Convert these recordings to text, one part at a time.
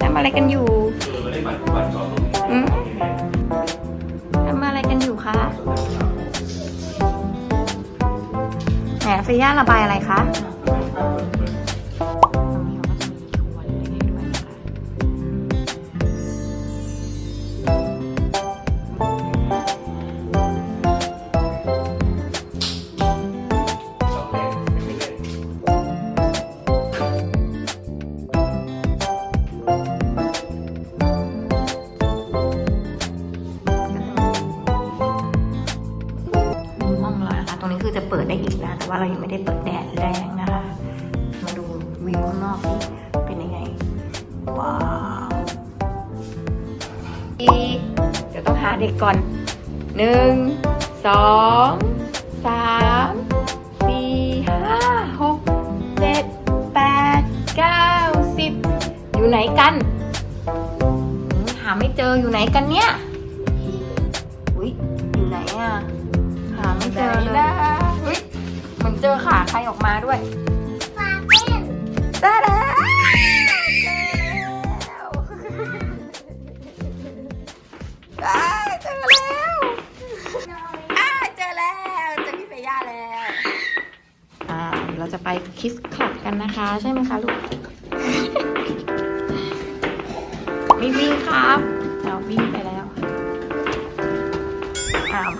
ทำอะไรกันอยู่เออได้บัตรบัตรจอดตรงนี้อืมทำอะไรกันอยู่คะแหมเฟย่าระบายอะไรคะ นี้คือจะเปิดได้อีกนะ แต่ว่าเรายังไม่ได้เปิดแดดแรงนะคะ มาดูวิวข้างนอกสิเป็นยังไง ว้าวอีเดี๋ยวต้องหาเด็กก่อนหนึ่งสองสามสี่ห้าหกเจ็ดแปดเก้าสิบอยู่ไหนกัน หาไม่เจออยู่ไหนกันเนี่ย อุ้ยอยู่ไหนอะ หาไม่เจอเลยอุ้ยเหมือนเจอขาใครออกมาด้วยได้แล้วได้เจอแล้วอ่าเจอแล้วเจอพี่เฟย่าแล้ว อ่า เราจะไปคิสคลับกันนะคะ ใช่ไหมคะลูกไม่วิ่งครับเราวิ่งไปแล้วอ้าว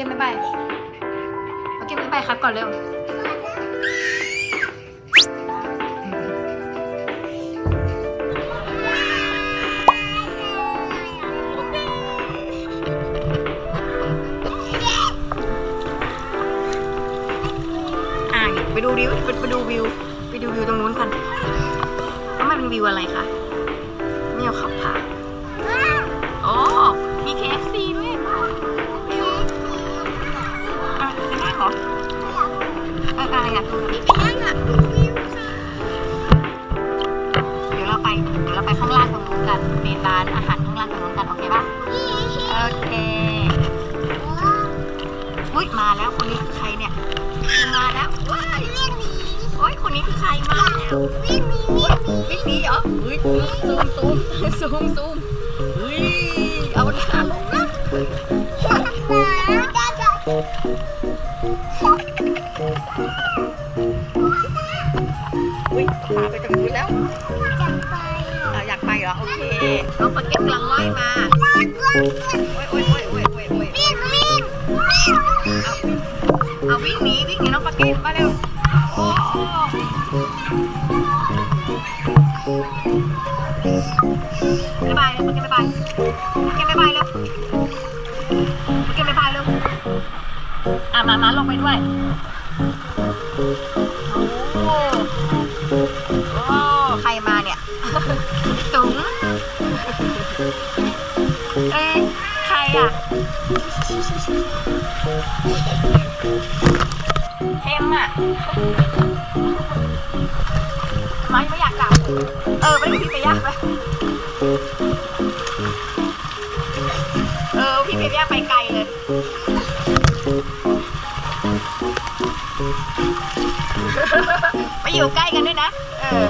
โอเคบายบายโอเคบายบายครับก่อนเร็วไปดูวิวไปไปดูวิว ไปดูวิวตรงนู้นกันว่ามันเป็นวิวอะไรคะนี่เอาขับผ่าน เราไปข้างล่างตรงนู้นกันมีร้านอาหารข้างล่างตรงนู้นกันโอเคปะโอเคอุ้ยมาแล้วคนนี้คือใครเนี่ยมาแล้วว้ายโอ้ยคนนี้คือใครมาแล้ววิ่งหนีวิ่งหนีวิ่งหนีเหรออุ้ยซูมซูมซูมซูมเฮ้ยเอาละ อโอเคน้องปาเก็ตกำลังว่ายมาว้าวว้าวโอ้ยโอ้ยโอ้ยโอ้ยโอ้ยโอ้ยวิ่งวิ่งวิ่งเอาวิ่งหนีวิ่งหนีน้องปาเก็ตมาเร็วโอ้บ๊ายบายเลยปาเก็ตบ๊ายบายปาเก็ตบ๊ายบายเร็วปาเก็ตบ๊ายบายเร็วอะมามาลงไปด้วย เอ็มอะไมไม่อยากกลับเออไม่ได้พี่ไปยากไปเออพี่ไปยากไปไกลเลยไปอยู่ใกล้กันด้วยนะ เออ